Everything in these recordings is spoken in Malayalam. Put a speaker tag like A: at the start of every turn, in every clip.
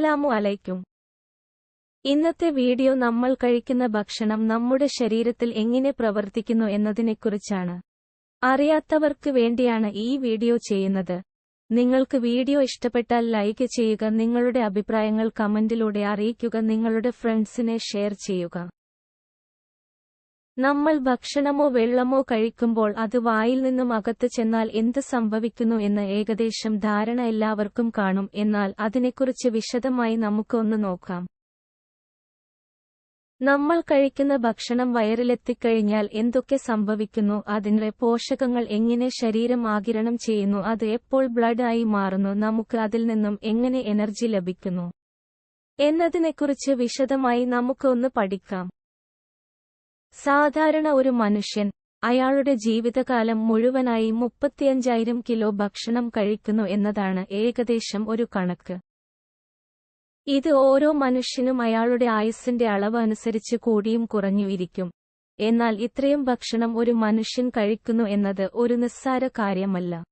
A: അസ്സലാമു അലൈക്കും. ഇന്നത്തെ വീഡിയോ നമ്മൾ കഴിക്കുന്ന ഭക്ഷണം നമ്മുടെ ശരീരത്തിൽ എങ്ങനെ പ്രവർത്തിക്കുന്നു എന്നതിനെക്കുറിച്ചാണ്. അറിയാത്തവർക്ക് വേണ്ടിയാണ് ഈ വീഡിയോ ചെയ്യുന്നത്. നിങ്ങൾക്ക് വീഡിയോ ഇഷ്ടപ്പെട്ടാൽ ലൈക്ക് ചെയ്യുക നിങ്ങളുടെ അഭിപ്രായങ്ങൾ കമന്റിലൂടെ അറിയിക്കുക നിങ്ങളുടെ ഫ്രണ്ട്സിനെ ഷെയർ ചെയ്യുക. നമ്മൾ ഭക്ഷണമോ വെള്ളമോ കഴിക്കുമ്പോൾ അത് വായിൽ നിന്നും അകത്ത് ചെന്നാൽ എന്ത് സംഭവിക്കുന്നു എന്ന് ഏകദേശം ധാരണ എല്ലാവർക്കും കാണും. എന്നാൽ അതിനെക്കുറിച്ച് വിശദമായി നമുക്ക് ഒന്ന് നോക്കാം. നമ്മൾ കഴിക്കുന്ന ഭക്ഷണം വയറിലെത്തിക്കഴിഞ്ഞാൽ എന്തൊക്കെ സംഭവിക്കുന്നു അതിന്റെ പോഷകങ്ങൾ എങ്ങനെ ശരീരം ആകിരണം ചെയ്യുന്നു അത് എപ്പോൾ ബ്ലഡ് ആയി മാറുന്നു നമുക്ക് അതിൽ നിന്നും എങ്ങനെ എനർജി ലഭിക്കുന്നു എന്നതിനെക്കുറിച്ച് വിശദമായി നമുക്ക് ഒന്ന് പഠിക്കാം. സാധാരണ ഒരു മനുഷ്യൻ അയാളുടെ ജീവിതകാലം മുഴുവനായി മുപ്പത്തിയഞ്ചായിരം കിലോ ഭക്ഷണം കഴിക്കുന്നു എന്നതാണ് ഏകദേശം ഒരു കണക്ക്. ഇത് ഓരോ മനുഷ്യനും അയാളുടെ ആയുസ്സിന്റെ അളവ് അനുസരിച്ച് കൂടിയും കുറഞ്ഞു ഇരിക്കും. എന്നാൽ ഇത്രയും ഭക്ഷണം ഒരു മനുഷ്യൻ കഴിക്കുന്നു എന്നത് ഒരു നിസ്സാര കാര്യമല്ല.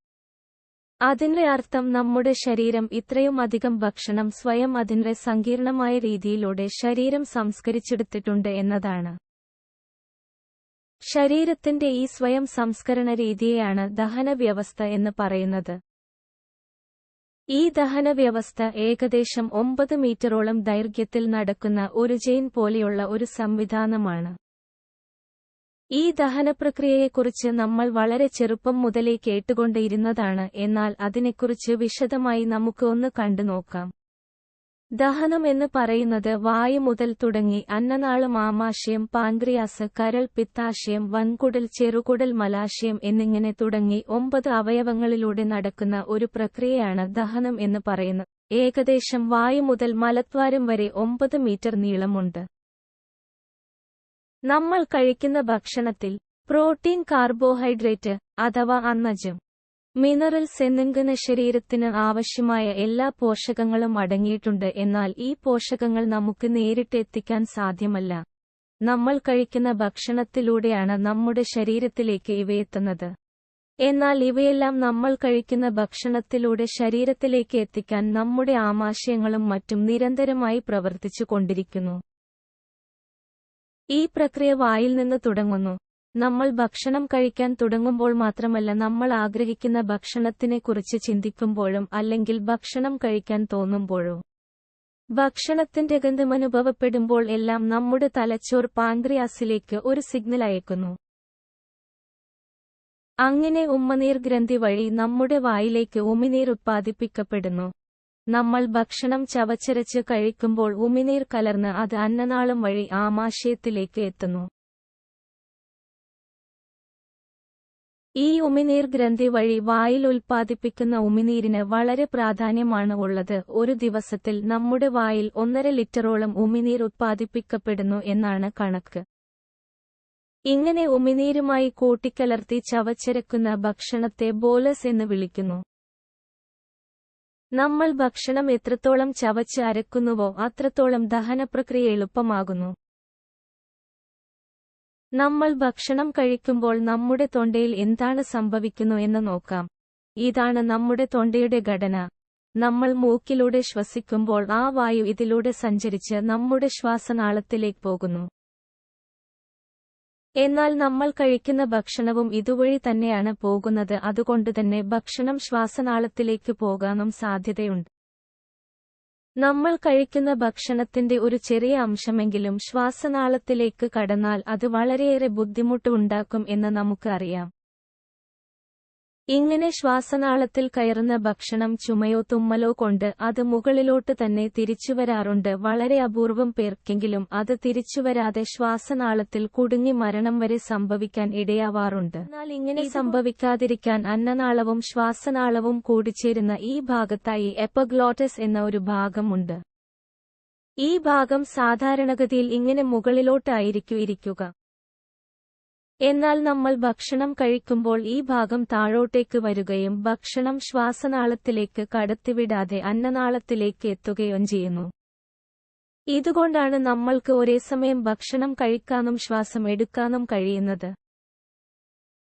A: അതിന്റെ അർത്ഥം നമ്മുടെ ശരീരം ഇത്രയും അധികം ഭക്ഷണം സ്വയം അതിന്റെ സങ്കീർണമായ രീതിയിലൂടെ ശരീരം സംസ്കരിച്ചെടുത്തിട്ടുണ്ട് എന്നതാണ്. ശരീരത്തിന്റെ ഈ സ്വയം സംസ്കരണ രീതിയെയാണ് ദഹനവ്യവസ്ഥ എന്ന് പറയുന്നത്. ഈ ദഹനവ്യവസ്ഥ ഏകദേശം ഒമ്പത് മീറ്ററോളം ദൈർഘ്യത്തിൽ നടക്കുന്ന ഒരു ചെയിൻ പോലെയുള്ള ഒരു സംവിധാനമാണ്. ഈ ദഹനപ്രക്രിയയെക്കുറിച്ച് നമ്മൾ വളരെ ചെറുപ്പം മുതലേ കേട്ടുകൊണ്ടിരുന്നതാണ് എന്നാൽ അതിനെക്കുറിച്ച് വിശദമായി നമുക്ക് ഒന്ന് കണ്ടുനോക്കാം. ദഹനം എന്ന് പറയുന്നത് വായു മുതൽ തുടങ്ങി അന്നനാളം ആമാശയം പാൻക്രിയാസ് കരൾ പിത്താശയം വൻകുടൽ ചെറുകുടൽ മലാശയം എന്നിങ്ങനെ തുടങ്ങി ഒമ്പത് അവയവങ്ങളിലൂടെ നടക്കുന്ന ഒരു പ്രക്രിയയാണ് ദഹനം എന്ന് പറയുന്നത്. ഏകദേശം വായു മുതൽ മലദ്വാരം വരെ ഒമ്പത് മീറ്റർ നീളമുണ്ട്. നമ്മൾ കഴിക്കുന്ന ഭക്ഷണത്തിൽ പ്രോട്ടീൻ കാർബോഹൈഡ്രേറ്റ് അഥവാ അന്നജം മിനറൽസ് എന്നിങ്ങനെ ശരീരത്തിന് ആവശ്യമായ എല്ലാ പോഷകങ്ങളും അടങ്ങിയിട്ടുണ്ട് എന്നാൽ ഈ പോഷകങ്ങൾ നമുക്ക് നേരിട്ട് എത്തിക്കാൻ സാധ്യമല്ല. നമ്മൾ കഴിക്കുന്ന ഭക്ഷണത്തിലൂടെയാണ് നമ്മുടെ ശരീരത്തിലേക്ക് ഇവയെത്തുന്നത് എന്നാൽ ഇവയെല്ലാം നമ്മൾ കഴിക്കുന്ന ഭക്ഷണത്തിലൂടെ ശരീരത്തിലേക്ക് എത്തിക്കാൻ നമ്മുടെ ആമാശയങ്ങളും മറ്റും നിരന്തരമായി പ്രവർത്തിച്ചു കൊണ്ടിരിക്കുന്നു. ഈ പ്രക്രിയ വായിൽ നിന്ന് തുടങ്ങുന്നു. നമ്മൾ ഭക്ഷണം കഴിക്കാൻ തുടങ്ങുമ്പോൾ മാത്രമല്ല നമ്മൾ ആഗ്രഹിക്കുന്ന ഭക്ഷണത്തിനെ കുറിച്ച് ചിന്തിക്കുമ്പോഴും അല്ലെങ്കിൽ ഭക്ഷണം കഴിക്കാൻ തോന്നുമ്പോഴോ. ഭക്ഷണത്തിന്റെ ഗന്ധം അനുഭവപ്പെടുമ്പോൾ എല്ലാം നമ്മുടെ തലച്ചോർ പാങ്ക്രിയാസിലേക്ക് ഒരു സിഗ്നൽ അയക്കുന്നു. അങ്ങനെ ഉമ്മനീർ ഗ്രന്ഥി വഴി നമ്മുടെ വായിലേക്ക് ഉമിനീർ ഉത്പാദിപ്പിക്കപ്പെടുന്നു. നമ്മൾ ഭക്ഷണം ചവച്ചരച്ച് കഴിക്കുമ്പോൾ ഉമിനീർ കലർന്ന് അത് അന്നനാളം വഴി ആമാശയത്തിലേക്ക് എത്തുന്നു. ഈ ഉമിനീർ ഗ്രന്ഥി വഴി വായിൽ ഉൽപ്പാദിപ്പിക്കുന്ന ഉമിനീരിന് വളരെ പ്രാധാന്യമാണ് ഉള്ളത്. ഒരു ദിവസത്തിൽ നമ്മുടെ വായിൽ ഒന്നര ലിറ്ററോളം ഉമിനീർ ഉത്പാദിപ്പിക്കപ്പെടുന്നു എന്നാണ് കണക്ക്. ഇങ്ങനെ ഉമിനീരുമായി കൂട്ടിക്കലർത്തി ചവച്ചിരക്കുന്ന ഭക്ഷണത്തെ ബോലസ് എന്ന് വിളിക്കുന്നു. നമ്മൾ ഭക്ഷണം എത്രത്തോളം ചവച്ച് അരക്കുന്നുവോ അത്രത്തോളം ദഹനപ്രക്രിയ എളുപ്പമാകുന്നു. നമ്മൾ ഭക്ഷണം കഴിക്കുമ്പോൾ നമ്മുടെ തൊണ്ടയിൽ എന്താണ് സംഭവിക്കുന്നു എന്ന് നോക്കാം. ഇതാണ് നമ്മുടെ തൊണ്ടയുടെ ഘടന. നമ്മൾ മൂക്കിലൂടെ ശ്വസിക്കുമ്പോൾ ആ വായു ഇതിലൂടെ സഞ്ചരിച്ച് നമ്മുടെ ശ്വാസനാളത്തിലേക്ക് പോകുന്നു. എന്നാൽ നമ്മൾ കഴിക്കുന്ന ഭക്ഷണവും ഇതുവഴി തന്നെയാണ് പോകുന്നത്. അതുകൊണ്ടുതന്നെ ഭക്ഷണം ശ്വാസനാളത്തിലേക്ക് പോകാനും സാധ്യതയുണ്ട്. നമ്മൾ കഴിക്കുന്ന ഭക്ഷണത്തിന്റെ ഒരു ചെറിയ അംശമെങ്കിലും ശ്വാസനാളത്തിലേക്ക് കടന്നാൽ അത് വളരെയേറെ ബുദ്ധിമുട്ട് ഉണ്ടാക്കും എന്ന് നമുക്ക് അറിയാം. ഇങ്ങനെ ശ്വാസനാളത്തിൽ കയറുന്ന ഭക്ഷണം ചുമയോ തുമ്മലോ കൊണ്ട് അത് മുകളിലോട്ട് തന്നെ തിരിച്ചുവരാറുണ്ട്. വളരെ അപൂർവം പേർക്കെങ്കിലും അത് തിരിച്ചുവരാതെ ശ്വാസനാളത്തിൽ കുടുങ്ങി മരണം വരെ സംഭവിക്കാൻ ഇടയാവാറുണ്ട്. എന്നാൽ ഇങ്ങനെ സംഭവിക്കാതിരിക്കാൻ അന്നനാളവും ശ്വാസനാളവും കൂടിച്ചേരുന്ന ഈ ഭാഗത്തായി എപ്പഗ്ലോട്ടസ് എന്ന ഒരു ഭാഗമുണ്ട്. ഈ ഭാഗം സാധാരണഗതിയിൽ ഇങ്ങനെ മുകളിലോട്ടായിരിക്കും ഇരിക്കുക. എന്നാൽ നമ്മൾ ഭക്ഷണം കഴിക്കുമ്പോൾ ഈ ഭാഗം താഴോട്ടേക്ക് വരികയും ഭക്ഷണം ശ്വാസനാളത്തിലേക്ക് കടത്തിവിടാതെ അന്നനാളത്തിലേക്ക് എത്തുകയും ചെയ്യുന്നു. ഇതുകൊണ്ടാണ് നമ്മൾക്ക് ഒരേ സമയം ഭക്ഷണം കഴിക്കാനും ശ്വാസം എടുക്കാനും കഴിയുന്നത്.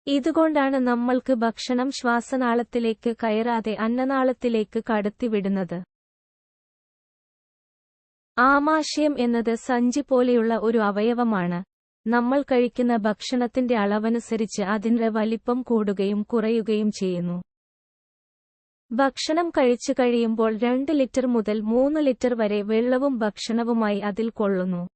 A: ഇതുകൊണ്ടാണ് നമ്മൾക്ക് ഭക്ഷണം ശ്വാസനാളത്തിലേക്ക് കയറാതെ അന്നനാളത്തിലേക്ക് കടത്തിവിടുന്നത്. ആമാശയം എന്നത് സഞ്ചി പോലെയുള്ള ഒരു അവയവമാണ്. നമ്മൾ കഴിക്കുന്ന ഭക്ഷണത്തിന്റെ അളവനുസരിച്ച് അതിന്റെ വലിപ്പം കൂടുകയും കുറയുകയും ചെയ്യുന്നു. ഭക്ഷണം കഴിച്ചു കഴിയുമ്പോൾ രണ്ട് ലിറ്റർ മുതൽ മൂന്ന് ലിറ്റർ വരെ വെള്ളവും ഭക്ഷണവുമായി അതിൽ കൊള്ളുന്നു.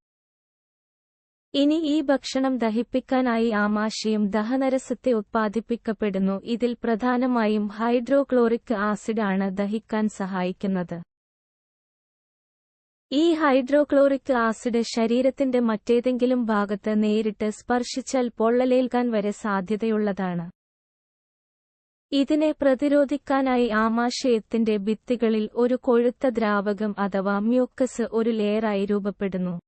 A: ഇനി ഈ ഭക്ഷണം ദഹിപ്പിക്കാനായി ആമാശയം ദഹനരസത്തെ ഉത്പാദിപ്പിക്കപ്പെടുന്നു. ഇതിൽ പ്രധാനമായും ഹൈഡ്രോക്ലോറിക് ആസിഡ് ആണ് ദഹിക്കാൻ സഹായിക്കുന്നത്. ഈ ഹൈഡ്രോക്ലോറിക് ആസിഡ് ശരീരത്തിന്റെ മറ്റേതെങ്കിലും ഭാഗത്ത് നേരിട്ട് സ്പർശിച്ചാൽ പൊള്ളലേൽക്കാൻ വരെ സാധ്യതയുള്ളതാണ്. ഇതിനെ പ്രതിരോധിക്കാനായി ആമാശയത്തിന്റെ ഭിത്തികളിൽ ഒരു കൊഴുത്ത ദ്രാവകം അഥവാ മ്യൂക്കസ് ഒരു ലെയറായി രൂപപ്പെടുന്നു.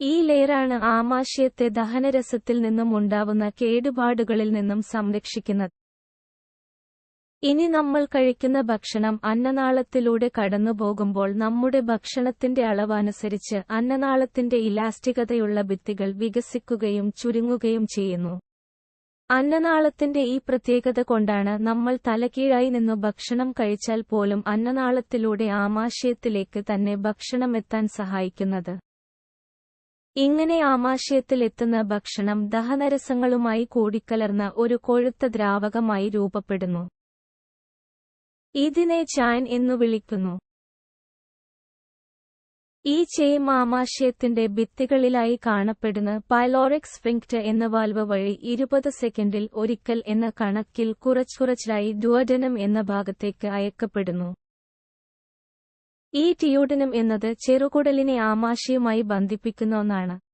A: ഈ ലെയറാണ് ആമാശയത്തെ ദഹനരസത്തിൽ നിന്നും ഉണ്ടാവുന്ന കേടുപാടുകളിൽ നിന്നും സംരക്ഷിക്കുന്നത്. ഇനി നമ്മൾ കഴിക്കുന്ന ഭക്ഷണം അന്നനാളത്തിലൂടെ കടന്നുപോകുമ്പോൾ നമ്മുടെ ഭക്ഷണത്തിന്റെ അളവനുസരിച്ച് അന്നനാളത്തിന്റെ ഇലാസ്റ്റികതയുള്ള ഭിത്തികൾ വികസിക്കുകയും ചുരുങ്ങുകയും ചെയ്യുന്നു. അന്നനാളത്തിന്റെ ഈ പ്രത്യേകത കൊണ്ടാണ് നമ്മൾ തലകീഴായി നിന്നു ഭക്ഷണം കഴിച്ചാൽ പോലും അന്നനാളത്തിലൂടെ ആമാശയത്തിലേക്ക് തന്നെ ഭക്ഷണം എത്താൻ സഹായിക്കുന്നത്. ഇങ്ങനെ ആമാശയത്തിലെത്തുന്ന ഭക്ഷണം ദഹനരസങ്ങളുമായി കൂടിക്കലർന്ന ഒരു കൊഴുത്ത ദ്രാവകമായി രൂപപ്പെടുന്നു. ഇതിനെ ചാൻ എന്നു വിളിക്കുന്നു. ഈ ചെയിം ആമാശയത്തിന്റെ ഭിത്തികളിലായി കാണപ്പെടുന്ന പൈലോറിക് സ്ഫിങ്ക്ട് എന്ന വാൽവ് വഴി ഇരുപത് സെക്കൻഡിൽ ഒരിക്കൽ എന്ന കണക്കിൽ കുറച്ചുറച്ചിലായി ഡുവഡനം എന്ന ഭാഗത്തേക്ക് അയക്കപ്പെടുന്നു. ഈ ടിയോഡനം എന്നത് ചെറുകുടലിനെ ആമാശയുമായി ബന്ധിപ്പിക്കുന്ന ഒന്നാണ്.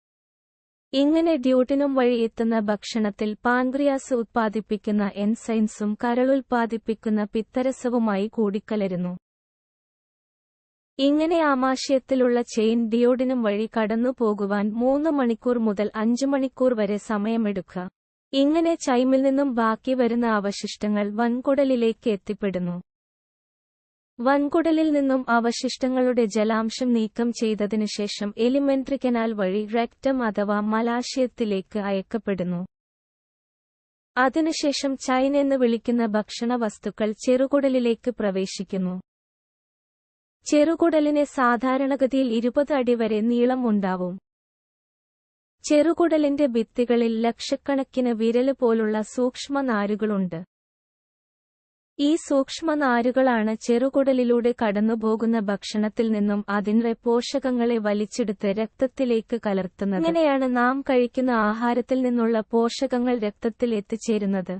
A: ഇങ്ങനെ ഡ്യൂട്ടിനും വഴി എത്തുന്ന ഭക്ഷണത്തിൽ പാൻക്രിയാസ് ഉത്പാദിപ്പിക്കുന്ന എൻസൈൻസും കരളുൽപാദിപ്പിക്കുന്ന പിത്തരസവുമായി കൂടിക്കലരുന്നു. ഇങ്ങനെ ആമാശയത്തിലുള്ള ചെയിൻ ഡിയോഡിനും വഴി കടന്നുപോകുവാൻ മൂന്ന് മണിക്കൂർ മുതൽ അഞ്ചു മണിക്കൂർ വരെ സമയമെടുക്കുക. ഇങ്ങനെ ചൈമിൽ നിന്നും ബാക്കി വരുന്ന അവശിഷ്ടങ്ങൾ വൻകുടലിലേക്ക് എത്തിപ്പെടുന്നു. വൻകുടലിൽ നിന്നും അവശിഷ്ടങ്ങളുടെ ജലാംശം നീക്കം ചെയ്തതിനുശേഷം എലിമെന്ററി കനാൽ വഴി റെക്റ്റം അഥവാ മലാശയത്തിലേക്ക് അയക്കപ്പെടുന്നു. അതിനുശേഷം ചൈന എന്ന് വിളിക്കുന്ന ഭക്ഷണ വസ്തുക്കൾ ചെറുകുടലിലേക്ക് പ്രവേശിക്കുന്നു. ചെറുകുടലിന് സാധാരണഗതിയിൽ ഇരുപത് അടി വരെ നീളം ഉണ്ടാവും. ചെറുകുടലിന്റെ ഭിത്തികളിൽ ലക്ഷക്കണക്കിന് വിരൽ പോലുള്ള സൂക്ഷ്മ നാരുകളുണ്ട് ഈ സൂക്ഷ്മ നാരുകളാണ് ചെറുകുടലിലൂടെ കടന്നുപോകുന്ന ഭക്ഷണത്തിൽ നിന്നും അതിന്റെ പോഷകങ്ങളെ വലിച്ചെടുത്ത് രക്തത്തിലേക്ക് കലർത്തുന്നത്. ഇങ്ങനെയാണ് നാം കഴിക്കുന്ന ആഹാരത്തിൽ നിന്നുള്ള പോഷകങ്ങൾ രക്തത്തിൽ എത്തിച്ചേരുന്നത്.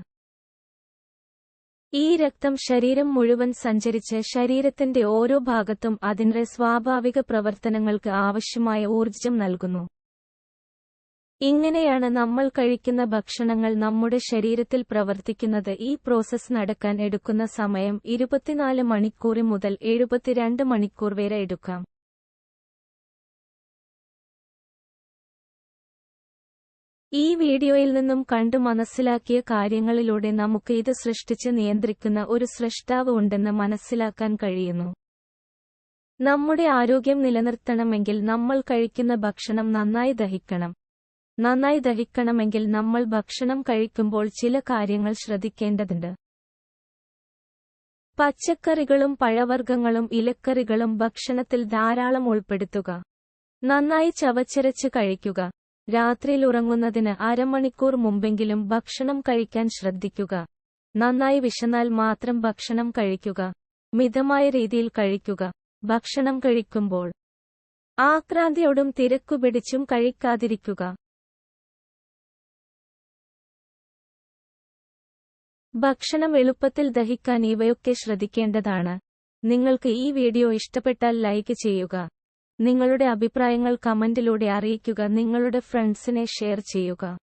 A: ഈ രക്തം ശരീരം മുഴുവൻ സഞ്ചരിച്ച് ശരീരത്തിന്റെ ഓരോ ഭാഗത്തും അതിന്റെ സ്വാഭാവിക പ്രവർത്തനങ്ങൾക്ക് ആവശ്യമായ ഊർജം നൽകുന്നു. ഇങ്ങനെയാണ് നമ്മൾ കഴിക്കുന്ന ഭക്ഷണങ്ങൾ നമ്മുടെ ശരീരത്തിൽ പ്രവർത്തിക്കുന്നത്. ഈ പ്രോസസ് നടക്കാൻ എടുക്കുന്ന സമയം ഇരുപത്തിനാല് മണിക്കൂർ മുതൽ എഴുപത്തിരണ്ട് മണിക്കൂർ വരെ എടുക്കാം. ഈ വീഡിയോയിൽ നിന്നും കണ്ടു മനസ്സിലാക്കിയ കാര്യങ്ങളിലൂടെ നമുക്ക് ഇത് സൃഷ്ടിച്ച് നിയന്ത്രിക്കുന്ന ഒരു സൃഷ്ടാവ് ഉണ്ടെന്ന് മനസ്സിലാക്കാൻ കഴിയുന്നു. നമ്മുടെ ആരോഗ്യം നിലനിർത്തണമെങ്കിൽ നമ്മൾ കഴിക്കുന്ന ഭക്ഷണം നന്നായി ദഹിക്കണം. നന്നായി ദഹിക്കണമെങ്കിൽ നമ്മൾ ഭക്ഷണം കഴിക്കുമ്പോൾ ചില കാര്യങ്ങൾ ശ്രദ്ധിക്കേണ്ടതുണ്ട്. പച്ചക്കറികളും പഴവർഗങ്ങളും ഇലക്കറികളും ഭക്ഷണത്തിൽ ധാരാളം ഉൾപ്പെടുത്തുക. നന്നായി ചവച്ചരച്ച് കഴിക്കുക. രാത്രിയിൽ ഉറങ്ങുന്നതിന് അരമണിക്കൂർ മുമ്പെങ്കിലും ഭക്ഷണം കഴിക്കാൻ ശ്രദ്ധിക്കുക. നന്നായി വിശന്നാൽ മാത്രം ഭക്ഷണം കഴിക്കുക. മിതമായ രീതിയിൽ കഴിക്കുക. ഭക്ഷണം കഴിക്കുമ്പോൾ ആക്രാന്തിയോടും തിരക്കുപിടിച്ചും കഴിക്കാതിരിക്കുക. ഭക്ഷണം എളുപ്പത്തിൽ ദഹിക്കാൻ ഇവയൊക്കെ ശ്രദ്ധിക്കേണ്ടതാണ്. നിങ്ങൾക്ക് ഈ വീഡിയോ ഇഷ്ടപ്പെട്ടാൽ ലൈക്ക് ചെയ്യുക. നിങ്ങളുടെ അഭിപ്രായങ്ങൾ കമന്റിലൂടെ അറിയിക്കുക. നിങ്ങളുടെ ഫ്രണ്ട്സിനെ ഷെയർ ചെയ്യുക.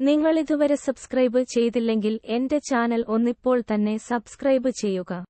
A: നിങ്ങൾ ഇതുവരെ സബ്സ്ക്രൈബ് ചെയ്തില്ലെങ്കിൽ എന്റെ ചാനൽ ഒന്നിപ്പോൾ തന്നെ സബ്സ്ക്രൈബ് ചെയ്യുക.